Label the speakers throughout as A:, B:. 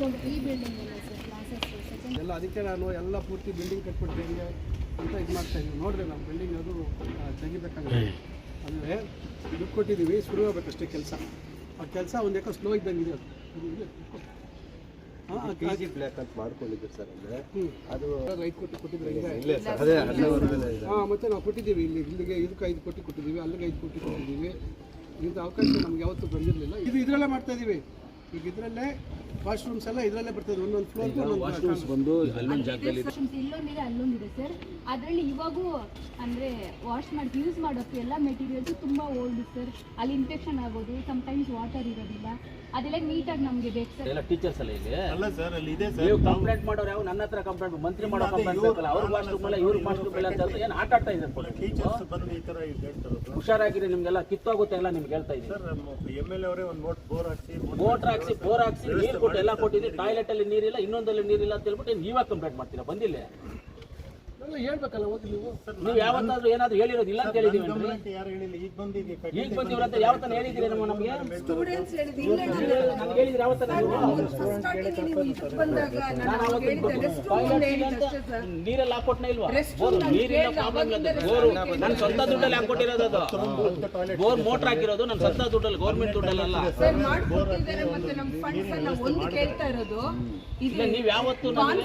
A: ಎಲ್ಲ sir classes second
B: ಎಲ್ಲ ಅದಕ್ಕೆ ನಾನು ಎಲ್ಲ ಪೂರ್ತಿ ಬಿಲ್ಡಿಂಗ್ ಕಟ್ಬಿಟ್ಟು ಹೆಂಗೆ ಅಂತ ಇದು ಮಾಡ್ತಾ ಇದ್ದೀವಿ ನೋಡ್ರಿ ನಾವು ಬಿಲ್ಡಿಂಗ್ ಅದು ಆ, ತೆಗಿಬೇಕಾಗುತ್ತೆ ಅಂದರೆ ದುಡ್ಡು ಕೊಟ್ಟಿದ್ದೀವಿ ಶುರು ಆಗಬೇಕಷ್ಟೇ ಕೆಲಸ. ಆ ಕೆಲಸ ಒಂದು ಯಾಕೋ ಸ್ಲೋ ಇದ್ದಂಗೆ ಇದೆ ಅದು. ಇದು ಇದೆ. ಹಾಂ
C: ಕೆ ಜಿ ಬ್ಲ್ಯಾಕ್ ಅಂತ ಮಾಡ್ಕೊಂಡಿದ್ರು ಸರ್ ಅಂದರೆ
B: ಹ್ಞೂ
C: ಅದು
B: ಐದು ಕೋಟಿ ಕೊಟ್ಟಿದ್ರೆ ಹಿಂಗೆ?
C: ಇಲ್ಲೇ ಸರ್ ಅದೇ ಅಲ್ಲೇ ಹೊರಗಡೆ ಇದೆ.
B: ಹಾಂ ಮತ್ತು ನಾವು ಕೊಟ್ಟಿದ್ದೀವಿ ಇಲ್ಲಿ ಇಲ್ಲಿಗೆ ಇದಕ್ಕೆ ಐದು ಕೋಟಿ ಕೊಟ್ಟಿದ್ದೀವಿ ಅಲ್ಲಿಗೆ ಐದು ಕೋಟಿ ಕೊಟ್ಟಿದ್ದೀವಿ. ಇಂಥ ಅವಕಾಶ ನಮ್ಗೆ ಯಾವತ್ತೂ ಬಂದಿರಲಿಲ್ಲ. ಇದು ಇದರಲ್ಲೇ ಮಾಡ್ತಾ ಇದ್ದೀವಿ ಈಗ ಇದರಲ್ಲೇ ವಾಶ್ರೂಮ್ಸ್ ಎಲ್ಲ ಇದರಲ್ಲೇ ಬರ್ತದೆ ಒಂದೊಂದು ಫ್ಲೋರ್
D: ವಾಶ್ರೂಮ್ಸ್ ಬಂದು ಅಲ್ಲೊಂದು ಜಾಗದಲ್ಲಿ
A: ಇಲ್ಲೊಂದಿದೆ ಅಲ್ಲೊಂದಿದೆ ಸರ್ ಅದರಲ್ಲಿ ಇವಾಗೂ ಅಂದರೆ ವಾಶ್ ಮಾಡಿ ಯೂಸ್ ಮಾಡೋಕ್ಕೆ ಎಲ್ಲ ಮೆಟೀರಿಯಲ್ಸು ತುಂಬ ಓಲ್ಡ್ ಸರ್ ಅಲ್ಲಿ ಇನ್ಫೆಕ್ಷನ್ ಆಗೋದು ಟೈಮ್ಸ್ ವಾಟರ್ ಇರೋದಿಲ್ಲ. ಅದೆಲ್ಲ ನೀಟಾಗಿ ನಮಗೆ ಬೇಕು ಸರ್
D: ಎಲ್ಲ ಟೀಚರ್ಸ್ ಎಲ್ಲ ಇಲ್ಲಿ?
E: ಅಲ್ಲ ಸರ್ ಅಲ್ಲಿ ಇದೆ ಸರ್
D: ನೀವು ಕಂಪ್ಲೇಂಟ್ ಮಾಡೋರು ಯಾವ ನನ್ನ ಹತ್ರ ಕಂಪ್ಲೇಂಟ್ ಮಂತ್ರಿ ಮಾಡೋ ಕಂಪ್ಲೇಂಟ್ ಬೇಕಲ್ಲ. ಅವ್ರ ವಾಶ್ರೂಮ್ ಅಲ್ಲ ಇವ್ರ ವಾಶ್ರೂಮ್ ಎಲ್ಲ ಅಂತ ಏನು ಆಟ ಆಡ್ತಾ ಇದ್ದಾರೆ
E: ಟೀಚರ್ಸ್ ಬಂದು ಈ ತರ ಹೇಳ್ತಾರೆ
D: ಹುಷಾರಾಗಿರಿ ನಿಮಗೆಲ್ಲ ಕಿತ್ತೋಗುತ್ತೆ ಎಲ್ಲ ನಿಮ್ಗೆ ಹೇಳ್ತಾ ಇದ್ದೀನಿ.
E: ಸರ್ ಎಂ ಎಲ್ ಎ ಅವರೇ ಒಂದು ಬೋಟ್ ಬೋರ್ ಹಾಕ್ಸಿ
D: ಮೋಟ್ರ್ ಹಾಕ್ಸಿ ಬೋರ್ ಹಾಕ್ಸಿ ನೀರು ಕೊಟ್ಟು ಎಲ್ಲ ಟಾಯ್ಲೆಟ್ ಅಲ್ಲಿ ನೀರಿಲ್ಲ ಇನ್ನೊಂದಲ್ಲಿ ನೀರಿಲ್ಲ ಅಂತ ಹೇಳ್ಬಿಟ್ಟು ನೀವೇ ಕಂಪ್ಲೇಂಟ್ ಮಾಡ್ತೀರಾ? ಬಂದಿಲ್ಲ.
B: ಹೇಳ್ಬೇಕಲ್ಲ ಹೋಗಿ ನೀವು.
D: ನೀವು ಯಾವತ್ತಾದ್ರೂ ಏನಾದ್ರು ಹೇಳಿರೋದು ಇಲ್ಲ ಅಂತ ಹೇಳಿದೀವಿ
E: ಯಾರು ಹೇಳಿಲ್ಲ ಈಗ ಬಂದಿದೆ
D: ಈಗ ಬಂದಿವ್ರಂತ ಯಾವತ್ತ ಹೇಳಿದಿರಿ ನಮ್ಮ ನಮಗೆ?
F: ಸ್ಟೂಡೆಂಟ್ಸ್ ಹೇಳಿದ್ರು ಇಲ್ಲ
D: ನನಗೆ ಹೇಳಿದ್ರೆ ಯಾವತ್ತ
F: ಸ್ಟಾರ್ಟಿಂಗ್ ನೀವು ಇದಕ್ಕೆ ಬಂದಾಗ ನಾನು ಹೇಳಿದ್ದೆ ರೆಸ್ಟ್ ಸರ್.
D: ನೀರೆಲ್ಲ ಹಾಕೊಟ್ನ ಇಲ್ವಾ?
F: ಕೇಳ್ದೆ,
D: ಪ್ರಾಬ್ಲಮ್ ಇಲ್ಲ
F: ಅವಾಗಿಂದ
D: ನನ್ನ ಸ್ವಂತ ದುಡ್ಡಲ್ಲಿ ಹಾಕೊಟ್ಟಿರೋದು ಅದು? ಬೋರ್ ಮೋಟರ್ ಹಾಕಿರೋದು ನನ್ನ ಸ್ವಂತ ದುಡ್ಡಲ್ಲಿ ಗೌರ್ಮೆಂಟ್ ದುಡ್ಡಲ್ಲ
F: ಸರ್ ಮಾಡ್ಕೊಟ್ಟಿದ್ದಾರೆ ಮತ್ತೆ ನಮ್ಮ ಫಂಡ್ಸ್ ಎಲ್ಲ ಒಂದು ಕೇಳ್ತಾ ಇರೋದು.
D: ಇಲ್ಲ ನೀವು ಯಾವತ್ತು ನನಗೆ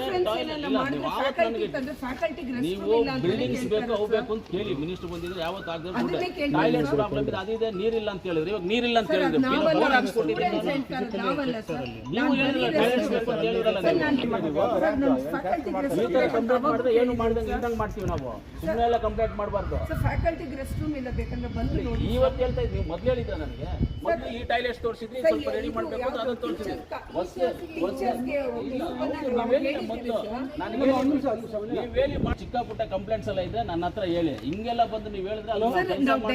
F: ಫ್ಯಾಕಲ್ಟಿ ತಂದ್ರೆ ಫ್ಯಾಕಲ್ಟಿಗೆ ರೆಸ್ಟ್
D: ನೀವು ಬಿಲ್ಡಿಂಗ್ಸ್ ಬೇಕು ಅವು ಬೇಕು ಅಂತ ಕೇಳಿ ಮಿನಿಸ್ಟರ್ ಬಂದಿದ್ರೆ ಯಾವತ್ತು ಆಗದೆ
F: ಟಾಯ್ಲೆಟ್
D: ಟಾಯ್ಲೆಟ್ಸ್ ಪ್ರಾಬ್ಲಮ್ ಇದೆ ಅದಿದೆ ನೀರಿಲ್ಲ ಅಂತ ಹೇಳಿದ್ರೆ. ಇವಾಗ ನೀರಿಲ್ಲ ಅಂತ ಹೇಳಿದ್ರೆ. ಬೋರ್ ನೀವು ಹೇಳಿದ್ರೆ ಟಾಯ್ಲೆಟ್ಸ್ ಬೇಕು ಅಂತ ಹೇಳಿದ್ರಲ್ಲ
F: ಸರ್
D: ನೀವು.
F: ನಾನು ಫ್ಯಾಕಲ್ಟಿಗೆ
D: ಈ
F: ರೂಮ್
D: ತರ ಕಂಪ್ಲೇಂಟ್ ಮಾಡಿದ್ರೆ ಏನು ಮಾಡ್ದಂಗೆ ಇದ್ದಂಗೆ ಮಾಡ್ತೀವಿ ನಾವು. ಸುಮ್ಮನೆ ಎಲ್ಲ ಕಂಪ್ಲೇಂಟ್ ಮಾಡಬಾರ್ದು.
F: ಸರ್ ಫ್ಯಾಕಲ್ಟಿಗೆ ರೆಸ್ಟ್ ರೂಮ್ ಇಲ್ಲ ಬೇಕಂದ್ರೆ ಬಂದು ನೋಡಿ
D: ಇವತ್ತು ಹೇಳ್ತಾ ಇದ್ವಿ ನೀವು ಮೊದ್ಲು ಹೇಳಿದ್ರೆ ನನಗೆ? ಮೊದಲು ಈ ಟಾಯ್ಲೆಟ್ಸ್ ತೋರಿಸಿದ್ರಿ ಸ್ವಲ್ಪ ರೆಡಿ ಮಾಡಬೇಕು ಅಂತ ಅದನ್ನು ತೋರಿಸಿದ್ರಿ. ಹೊಸ ಹೊಸ ಇಲ್ಲ ಹೌದು, ನೀವು ಹೇಳಿಲ್ಲ ಮೊದಲು. ನನಗೆ ನೀವು ಹೇಳಿ ಮಾಡಿ ಚಿಕ್ಕ ಪುಟ್ಟ ಕಂಪ್ಲೇಂಟ್ಸ್ ಎಲ್ಲ ಇದ್ರೆ ನನ್ನ ಹತ್ರ ಹೇಳಿ. ಹಿಂಗೆಲ್ಲ ಬಂದು ನೀವು ಹೇಳಿದ್ರೆ
F: ಸರ್ ನಾವು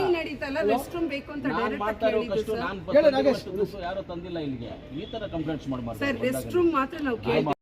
F: ಆಗಿ ನಡೀತಲ್ಲ ರೆಸ್ಟ್ ಬೇಕು ಅಂತ
D: ನಾನ್ ಮಾಡ್ತಾ
F: ಆಗಿ
D: ಇರೋ
F: ಹೇಳಿದ್ದು
D: ಕಷ್ಟ
F: ಸರ್.
D: ನಾನು ಯಾರೋ ತಂದಿಲ್ಲ ಇಲ್ಲಿಗೆ. ಈ ತರ ಕಂಪ್ಲೇಂಟ್ಸ್ ಮಾಡ್ಬಾರ್ದು
F: ಸರ್ ರೆಸ್ಟ್ ರೂಮ್ ಮಾತ್ರ ನಾವು ಕೇಳ್ತೀವಿ.